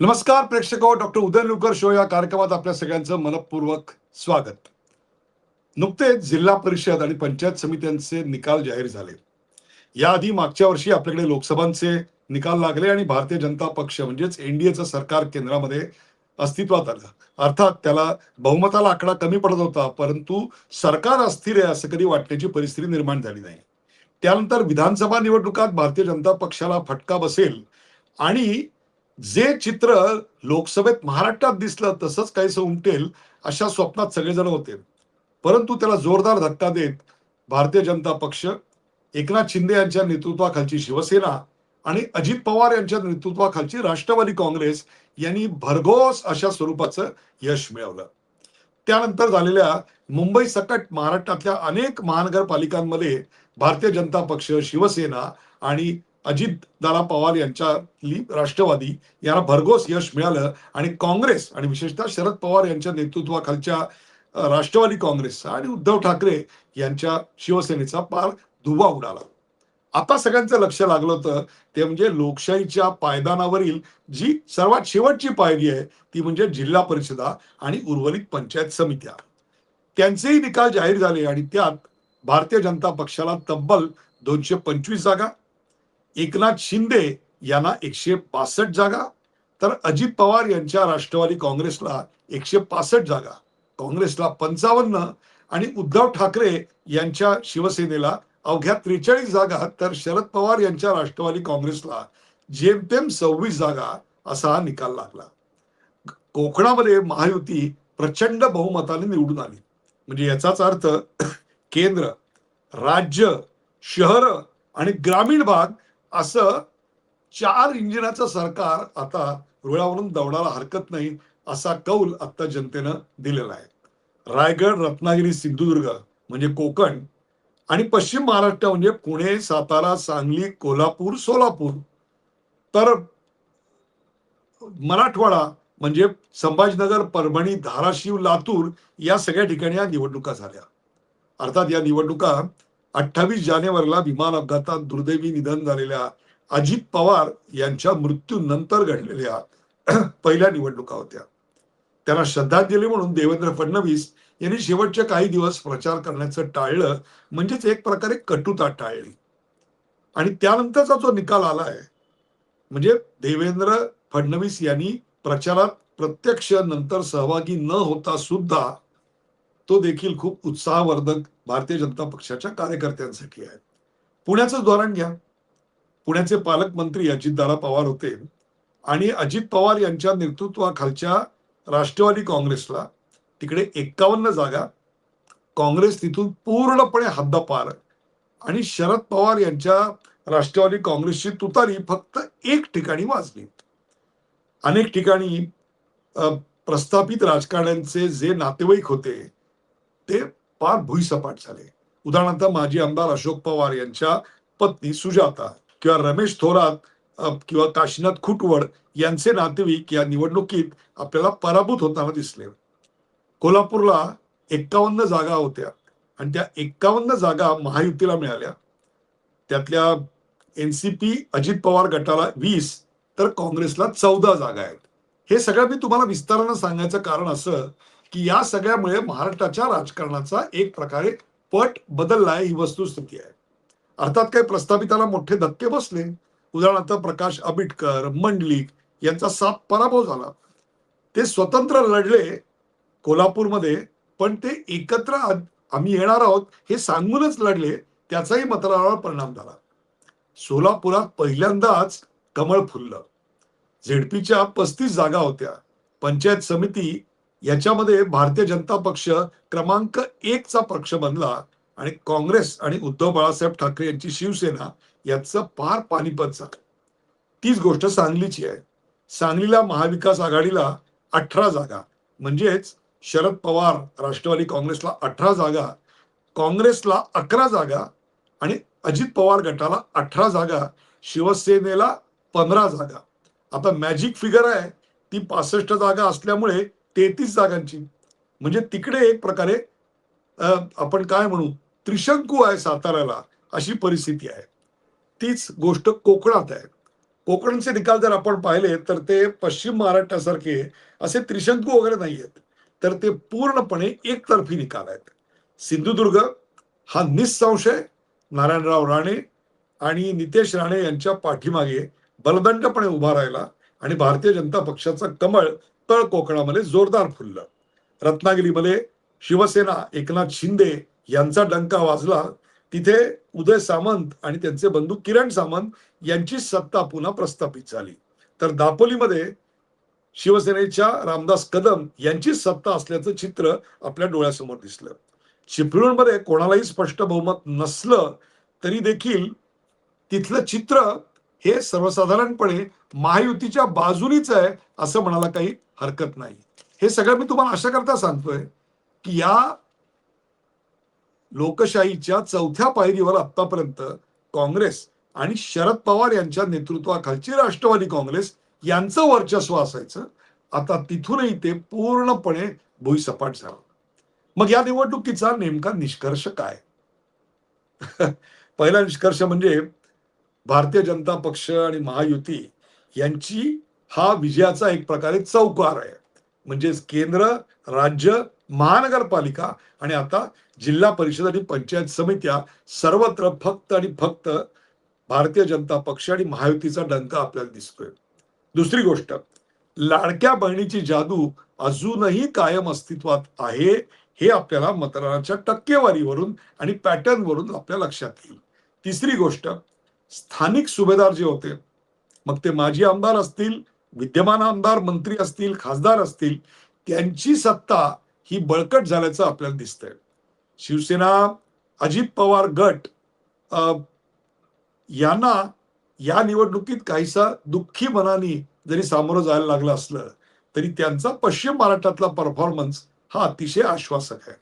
नमस्कार प्रेक्षक हो, डॉक्टर उदय लुकर शो या कार्यक्रमात आपल्या सगळ्यांचं मनपूर्वक स्वागत. नुकतेच जिल्हा परिषद आणि पंचायत समित्यांचे निकाल जाहीर झाले. याआधी मागच्या वर्षी आपल्याकडे लोकसभांचे निकाल लागले आणि भारतीय जनता पक्ष म्हणजेच एनडीएचं सरकार केंद्रामध्ये अस्तित्वात आलं. अर्थात त्याला बहुमताला आकडा कमी पडत होता परंतु सरकार अस्थिर आहे असं कधी वाटण्याची परिस्थिती निर्माण झाली नाही. त्यानंतर विधानसभा निवडणुकात भारतीय जनता पक्षाला फटका बसेल आणि जे चित्र लोकसभेत महाराष्ट्रात दिसलं तसंच काहीसं उमटेल अशा स्वप्नात सगळेजण होते. परंतु त्याला जोरदार धक्का देत भारतीय जनता पक्ष एकनाथ शिंदे यांच्या नेतृत्वाखालची शिवसेना आणि अजित पवार यांच्या नेतृत्वाखालची राष्ट्रवादी काँग्रेस यांनी भरघोस अशा स्वरूपाचं यश मिळवलं. त्यानंतर झालेल्या मुंबई सकट महाराष्ट्रातल्या अनेक महानगरपालिकांमध्ये भारतीय जनता पक्ष शिवसेना आणि अजित दादा पवार यांच्यातली राष्ट्रवादी यांना भरघोस यश मिळालं आणि काँग्रेस आणि विशेषतः शरद पवार यांच्या नेतृत्वाखालच्या राष्ट्रवादी काँग्रेस आणि उद्धव ठाकरे यांच्या शिवसेनेचा पार धुवा उडाला. आता सगळ्यांचं लक्ष लागलं होतं ते म्हणजे लोकशाहीच्या पायदानावरील जी सर्वात शेवटची पायरी आहे ती म्हणजे जिल्हा परिषदा आणि उर्वरित पंचायत समित्या. त्यांचेही निकाल जाहीर झाले आणि त्यात भारतीय जनता पक्षाला तब्बल दोनशे पंचवीस जागा एकनाथ शिंदे यांना एकशे पासष्ट जागा तर अजित पवार यांच्या राष्ट्रवादी काँग्रेसला एकशे पासष्ट जागा काँग्रेसला पंचावन्न आणि उद्धव ठाकरे यांच्या शिवसेनेला अवघ्या त्रेचाळीस जागा तर शरद पवार यांच्या राष्ट्रवादी काँग्रेसला जेमतेम सव्वीस जागा असा हा निकाल लागला. कोकणामध्ये महायुती प्रचंड बहुमताने निवडून आली. म्हणजे याचाच अर्थ केंद्र राज्य शहर आणि ग्रामीण भाग असं चार इंजिनाचं सरकार आता रुळावरून दौडायला हरकत नाही असा कौल आता जनतेनं दिलेला आहे. रायगड रत्नागिरी सिंधुदुर्ग म्हणजे कोकण आणि पश्चिम महाराष्ट्र म्हणजे पुणे सातारा सांगली कोल्हापूर सोलापूर. तर मराठवाडा म्हणजे संभाजीनगर परभणी धाराशिव लातूर या सगळ्या ठिकाणी या निवडणुका झाल्या. अर्थात या निवडणुका अठ्ठावीस जानेवारीला विमान अपघातात दुर्दैवी निधन झालेल्या अजित पवार यांच्या मृत्यूनंतर घडलेल्या पहिल्या निवडणुका होत्या. त्यांना श्रद्धांजली म्हणून देवेंद्र फडणवीस यांनी शेवटचे काही दिवस प्रचार करण्याचं टाळलं म्हणजेच एक प्रकारे कटुता टाळली. आणि त्यानंतरचा जो निकाल आलाय म्हणजे देवेंद्र फडणवीस यांनी प्रचारात प्रत्यक्ष नंतर सहभागी न होता सुद्धा तो देखील खूप उत्साहवर्धक भारतीय जनता पक्षाच्या कार्यकर्त्यांसाठी आहे. पुण्याचं उदाहरण घ्या. पुण्याचे पालकमंत्री अजितदादा पवार होते आणि अजित पवार यांच्या नेतृत्वाखालच्या राष्ट्रवादी काँग्रेसला तिकडे एक्कावन्न जागा काँग्रेस तिथून पूर्णपणे हद्दपार आणि शरद पवार यांच्या राष्ट्रवादी काँग्रेसची तुतारी फक्त एक ठिकाणी वाजली. अनेक ठिकाणी प्रस्थापित राजकारण्यांचे जे नातेवाईक होते ते पार भुईसपाट झाले. उदाहरणार्थ माजी आमदार अशोक पवार यांच्या पत्नी सुजाता किंवा रमेश थोरात किंवा काशीनाथ खुटवड यांचे नातेवाईक या निवडणुकीत आपल्याला पराभूत होताना दिसले. कोल्हापूरला एक्कावन्न जागा होत्या आणि त्या एक्कावन्न जागा महायुतीला मिळाल्या. त्यातल्या एनसीपी अजित पवार गटाला वीस तर काँग्रेसला चौदा जागा आहेत. हे सगळं मी तुम्हाला विस्तारानं सांगायचं कारण असं की या सगळ्यामुळे महाराष्ट्राच्या राजकारणाचा एक प्रकारे पट बदललाय ही वस्तुस्थिती आहे. अर्थात काही प्रस्थापिताला मोठे धक्के बसले. उदाहरणार्थ प्रकाश आंबेडकर मंडलिक यांचा साप पराभव झाला. ते स्वतंत्र लढले कोल्हापूरमध्ये पण ते एकत्र आम्ही येणार आहोत हे सांगूनच लढले त्याचाही मतदारावर परिणाम झाला. सोलापुरात पहिल्यांदाच कमळ फुललं. झेडपीच्या पस्तीस जागा होत्या. पंचायत समिती याच्यामध्ये भारतीय जनता पक्ष क्रमांक एकचा पक्ष बनला आणि काँग्रेस आणि उद्धव बाळासाहेब ठाकरे यांची शिवसेना याचं पार पानिपत झालं. तीच गोष्ट सांगलीची आहे. सांगलीला महाविकास आघाडीला अठरा जागा म्हणजेच शरद पवार राष्ट्रवादी काँग्रेसला अठरा जागा काँग्रेसला अकरा जागा आणि अजित पवार गटाला अठरा जागा शिवसेनेला पंधरा जागा. आता मॅजिक फिगर आहे. ती पासष्ट जागा असल्यामुळे तेहतीस जागांची. म्हणजे तिकडे एक प्रकारे आपण काय म्हणू त्रिशंकू आहे साताऱ्याला अशी परिस्थिती आहे. तीच गोष्ट कोकणात आहे. कोकणचे निकाल जर आपण पाहिले तर ते पश्चिम महाराष्ट्रासारखे असे त्रिशंकू वगैरे नाही आहेत तर ते पूर्णपणे एकतर्फी निकाल आहेत. सिंधुदुर्ग हा निसंशय नारायणराव राणे आणि नितेश राणे यांच्या पाठीमागे बलदंडपणे उभा राहिला आणि भारतीय जनता पक्षाचा कमळ तळ कोकणामध्ये जोरदार फुललं. रत्नागिरीमध्ये शिवसेना एकनाथ शिंदे यांचा डंका वाजला. तिथे उदय सामंत आणि त्यांचे बंधू किरण सामंत यांची सत्ता पुन्हा प्रस्थापित झाली. तर दापोलीमध्ये शिवसेनेच्या रामदास कदम यांची सत्ता असल्याचं चित्र आपल्या डोळ्यासमोर दिसलं. चिपळूणमध्ये कोणालाही स्पष्ट बहुमत नसलं तरी देखील तिथलं चित्र हे सर्वसाधारणपणे महायुतीच्या बाजूनीच आहे असं म्हणायला काही हरकत नाही. हे सगळं मी तुम्हाला अशा करता सांगतोय की या लोकशाहीच्या चौथ्या पायरीवर आतापर्यंत काँग्रेस आणि शरद पवार यांच्या नेतृत्वाखालची राष्ट्रवादी काँग्रेस यांचं वर्चस्व असायचं. आता तिथूनही ते पूर्णपणे भुईसपाट झालं. मग या निवडणुकीचा नेमका निष्कर्ष काय? पहिला निष्कर्ष म्हणजे भारतीय जनता पक्ष आणि महायुती यांची हा विजयाचा एक प्रकारे चौकार आहे. म्हणजेच केंद्र राज्य महानगरपालिका आणि आता जिल्हा परिषद आणि पंचायत समित्या सर्वत्र फक्त आणि फक्त भारतीय जनता पक्ष आणि महायुतीचा डंका आपल्याला दिसतोय. दुसरी गोष्ट लाडक्या बहिणीची जादू अजूनही कायम अस्तित्वात आहे हे आपल्याला मतदानाच्या टक्केवारीवरून आणि पॅटर्नवरून आपल्या लक्षात येईल. तिसरी गोष्ट स्थानिक सुभेदार जे होते मग ते माजी आमदार असतील विद्यमान आमदार मंत्री असतील खासदार असतील त्यांची सत्ता ही बळकट झाल्याचं आपल्याला दिसतंय. शिवसेना अजित पवार गट यांना या निवडणुकीत काहीसा दुःखी मनाने जरी सामोरं जायला लागलं असलं तरी त्यांचा पश्चिम महाराष्ट्रातला परफॉर्मन्स हा अतिशय आश्वासक आहे.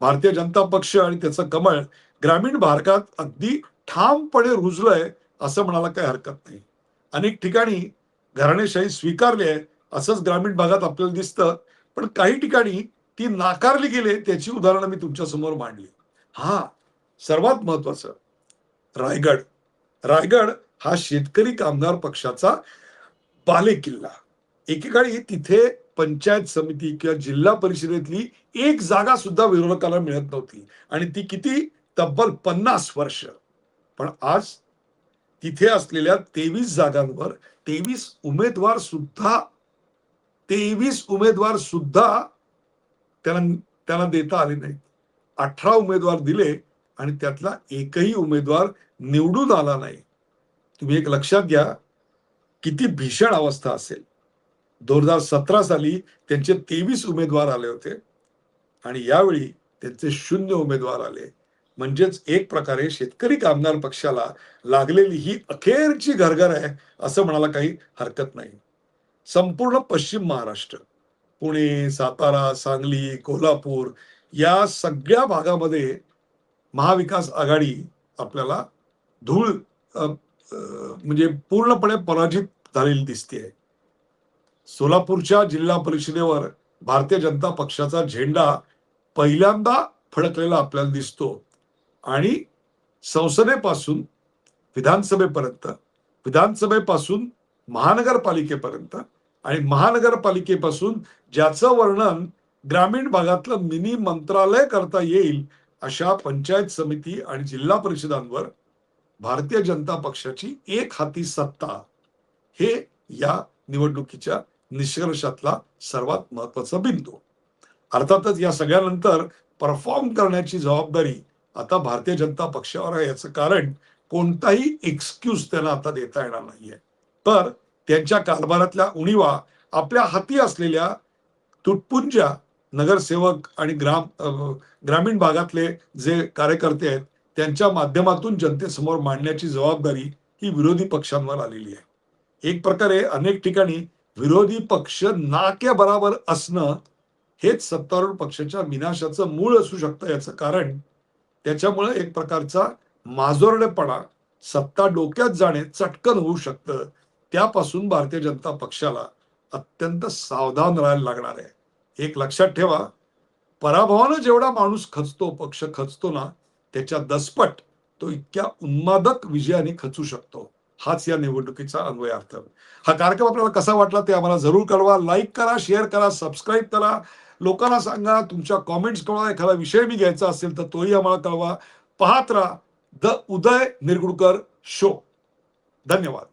भारतीय जनता पक्ष आणि त्याचं कमळ ग्रामीण भारतात अगदी ठामपणे रुजलंय असं म्हणायला काही हरकत नाही. अनेक ठिकाणी घराणेशाही स्वीकारली आहे असंच ग्रामीण भागात आपल्याला दिसतं. पण काही ठिकाणी ती नाकारली गेली त्याची उदाहरणं मी तुमच्यासमोर मांडली हा सर्वात महत्वाचं. रायगड. रायगड हा शेतकरी कामगार पक्षाचा बालेकिल्ला एकेकाळी तिथे पंचायत समिती किंवा जिल्हा परिषदेतली एक जागा सुद्धा विरोधकाला मिळत नव्हती. आणि ती किती? तब्बल पन्नास वर्ष. पण आज तिथे असलेल्या तेवीस जागांवर तेवीस उमेदवार सुद्धा तेवीस उमेदवार सुद्धा त्यांना त्यांना देता आले नाहीत. अठरा उमेदवार दिले आणि त्यातला एकही उमेदवार निवडून आला नाही. तुम्ही एक लक्षात घ्या किती भीषण अवस्था असेल. दोन हजार सतरा साली त्यांचे तेवीस उमेदवार आले होते आणि यावेळी त्यांचे शून्य उमेदवार आले. म्हणजेच एक प्रकारे शेतकरी कामगार पक्षाला लागलेली ही अखेरची घरघर आहे असं म्हणायला काही हरकत नाही. संपूर्ण पश्चिम महाराष्ट्र पुणे सातारा सांगली कोल्हापूर या सगळ्या भागामध्ये महाविकास आघाडी आपल्याला धूळ म्हणजे पूर्णपणे पराजित झालेली दिसते सोलापूरच्या जिल्हा परिषदेवर भारतीय जनता पक्षाचा झेंडा पहिल्यांदा फडकलेला आपल्याला दिसतो. आणि संसदेपासून विधानसभेपर्यंत विधानसभेपासून महानगरपालिकेपर्यंत आणि महानगरपालिकेपासून ज्याचं वर्णन ग्रामीण भागातलं मिनी मंत्रालय करता येईल अशा पंचायत समिती आणि जिल्हा परिषदांवर भारतीय जनता पक्षाची एक हाती सत्ता हे या निवडणुकीच्या निष्कर्षातला सर्वात महत्त्वाचा बिंदू. अर्थातच या सगळ्यानंतर परफॉर्म करण्याची जबाबदारी आता भारतीय जनता पक्षावर आहे याचं कारण कोणताही एक्सक्यूज त्यांना आता देता येणार नाहीये. तर त्यांच्या कारभारातल्या उणीवा आपल्या हाती असलेल्या तुटपुंज्या नगरसेवक आणि ग्राम ग्रामीण भागातले जे कार्यकर्ते आहेत त्यांच्या माध्यमातून जनतेसमोर मांडण्याची जबाबदारी ही विरोधी पक्षांवर आलेली आहे. एक प्रकारे अनेक ठिकाणी विरोधी पक्ष नाक्या बराबर असणं हेच सत्तारूढ पक्षाच्या विनाशाचं मूळ असू शकतं याचं कारण त्याच्यामुळे एक प्रकारचा माजोरडेपणा सत्ता डोक्यात जाणे चटकन होऊ शकतं. त्यापासून भारतीय जनता पक्षाला अत्यंत सावधान राहायला लागणार आहे. एक लक्षात ठेवा पराभवानं जेवढा माणूस खचतो पक्ष खचतो ना त्याच्या दसपट तो इतक्या उन्मादक विजयाने खचू शकतो. हाच या निवडणुकीचा अन्वयार्थ हा कार्यक्रम आपल्याला कसा वाटला ते आम्हाला जरूर कळवा. लाईक करा शेअर करा सबस्क्राईब करा. लोकांना सांगा तुमच्या कॉमेंट्स कळवा एखादा विषय मी घ्यायचा असेल तर तोही आम्हाला कळवा. पाहत राहा. The Uday Nirgudkar show. धन्यवाद.